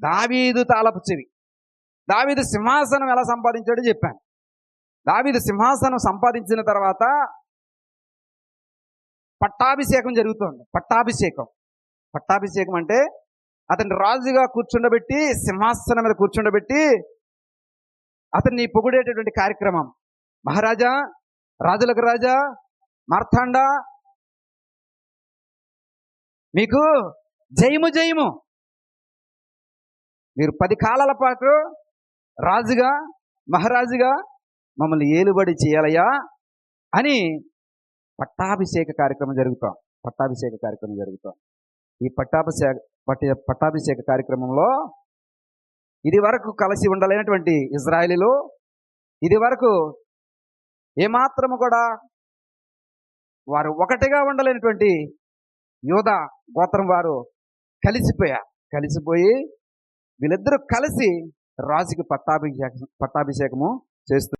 దావీదు తాళపు చెవి. దావీదు సింహాసనం ఎలా సంపాదించాడో చెప్పాను. దావీదు సింహాసనం సంపాదించిన తర్వాత పట్టాభిషేకం జరుగుతోంది. పట్టాభిషేకం. పట్టాభిషేకం అంటే అతన్ని రాజుగా కూర్చుండబెట్టి సింహాసనం మీద కూర్చుండబెట్టి అతన్ని పొగిడేటటువంటి కార్యక్రమం. మహారాజా రాజులకు రాజా మార్తాండ మీకు జయము జయము. మీరు పది కాలాల పాటు రాజుగా మహారాజుగా మమ్మల్ని ఏలుబడి చేయాలయ్యా అని పట్టాభిషేక కార్యక్రమం జరుగుతాం. పట్టాభిషేక కార్యక్రమం జరుగుతాం. ఈ పట్టాభిషేక పట్ట పట్టాభిషేక కార్యక్రమంలో ఇది వరకు కలిసి ఉండలేనటువంటి ఇజ్రాయిలీలు ఇది వరకు ఏమాత్రము కూడా వారు ఒకటిగా ఉండలేనటువంటి యోధ గోత్రం వారు కలిసిపోయారు కలిసిపోయి వీళ్ళిద్దరూ కలిసి రాజుకి పట్టాభిషేకం పట్టాభిషేకము చేస్తూ